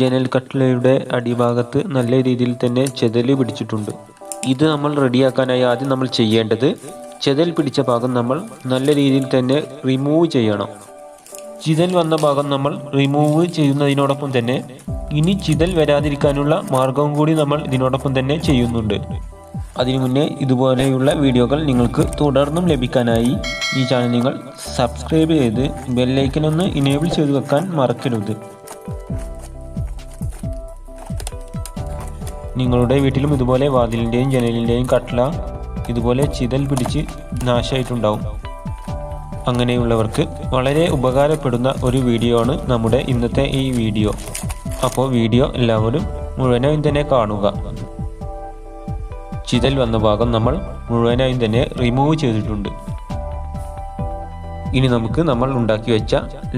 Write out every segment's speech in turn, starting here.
ജനൽ കട്ടിലയുടെ അടിഭാഗത്ത് നല്ല രീതിയിൽ തന്നെ ചെതൽ പിടിച്ചിട്ടുണ്ട്. ഇത് നമ്മൾ റെഡിയാക്കാനായി ആദ്യം നമ്മൾ ചെയ്യേണ്ടത് ചെതൽ പിടിച്ച ഭാഗം നമ്മൾ നല്ല രീതിയിൽ തന്നെ റിമൂവ് ചെയ്യണം. ചിതൽ വന്ന ഭാഗം നമ്മൾ റിമൂവ് ചെയ്യുന്നതിനോടൊപ്പം തന്നെ ഇനി ചിതൽ വരാതിരിക്കാനുള്ള മാർഗവും കൂടി നമ്മൾ ഇതിനോടൊപ്പം തന്നെ ചെയ്യുന്നുണ്ട്. അതിനു മുന്നേ ഇതുപോലെയുള്ള വീഡിയോകൾ നിങ്ങൾക്ക് തുടർന്നും ലഭിക്കാനായി ഈ ചാനൽ നിങ്ങൾ സബ്സ്ക്രൈബ് ചെയ്ത് ബെല്ലൈക്കൻ ഒന്ന് ഇനേബിൾ ചെയ്ത് വെക്കാൻ മറക്കരുത്. നിങ്ങളുടെ വീട്ടിലും ഇതുപോലെ വാതിലിന്റെയും ജനലിന്റെയും കട്ട്ല ഇതുപോലെ ചിതൽ പിടിച്ച് നാശമായിട്ടുണ്ടാവും. അങ്ങനെയുള്ളവർക്ക് വളരെ ഉപകാരപ്പെടുന്ന ഒരു വീഡിയോ ആണ് നമ്മുടെ ഇന്നത്തെ ഈ വീഡിയോ. അപ്പോൾ വീഡിയോ എല്ലാവരും മുഴുവനായും തന്നെ കാണുക. ചിതൽ വന്ന ഭാഗം നമ്മൾ മുഴുവനായും തന്നെ റിമൂവ് ചെയ്തിട്ടുണ്ട്. ഇനി നമുക്ക് നമ്മൾ ഉണ്ടാക്കി വെച്ച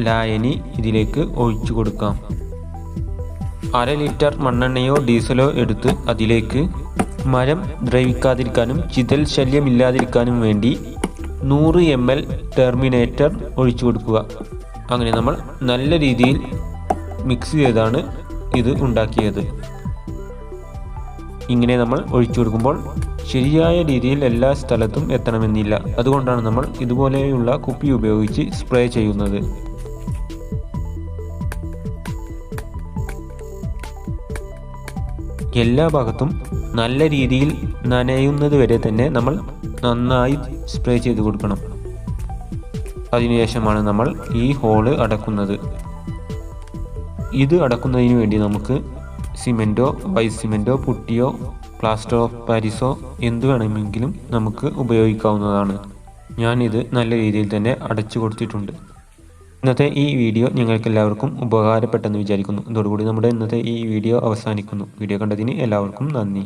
ലായനി ഇതിലേക്ക് ഒഴിച്ചു കൊടുക്കാം. അര ലിറ്റർ മണ്ണെണ്ണയോ ഡീസലോ എടുത്ത് അതിലേക്ക് മരം ദ്രവിക്കാതിരിക്കാനും ചിതൽ ശല്യമില്ലാതിരിക്കാനും വേണ്ടി നൂറ് എം എൽ ടെർമിനേറ്റർ ഒഴിച്ചു കൊടുക്കുക. അങ്ങനെ നമ്മൾ നല്ല രീതിയിൽ മിക്സ് ചെയ്താണ് ഇത് ഉണ്ടാക്കിയത്. ഇങ്ങനെ നമ്മൾ ഒഴിച്ചു കൊടുക്കുമ്പോൾ ശരിയായ രീതിയിൽ എല്ലാ സ്ഥലത്തും എത്തണമെന്നില്ല. അതുകൊണ്ടാണ് നമ്മൾ ഇതുപോലെയുള്ള കുപ്പി ഉപയോഗിച്ച് സ്പ്രേ ചെയ്യുന്നത്. എല്ലാ ഭാഗത്തും നല്ല രീതിയിൽ നനയുന്നത് വരെ തന്നെ നമ്മൾ നന്നായി സ്പ്രേ ചെയ്ത് കൊടുക്കണം. അതിനുശേഷമാണ് നമ്മൾ ഈ ഹോൾ അടക്കുന്നത്. ഇത് അടക്കുന്നതിന് വേണ്ടി നമുക്ക് സിമെന്റോ വൈറ്റ് സിമെന്റോ പുട്ടിയോ പ്ലാസ്റ്റർ ഓഫ് പാരീസോ എന്ത് വേണമെങ്കിലും നമുക്ക് ഉപയോഗിക്കാവുന്നതാണ്. ഞാനിത് നല്ല രീതിയിൽ തന്നെ അടച്ചു കൊടുത്തിട്ടുണ്ട്. ഇന്നത്തെ ഈ വീഡിയോ നിങ്ങൾക്ക് എല്ലാവർക്കും ഉപകാരപ്പെട്ടെന്ന് വിചാരിക്കുന്നു. ഇതോടുകൂടി നമ്മുടെ ഇന്നത്തെ ഈ വീഡിയോ അവസാനിക്കുന്നു. വീഡിയോ കണ്ടതിന് എല്ലാവർക്കും നന്ദി.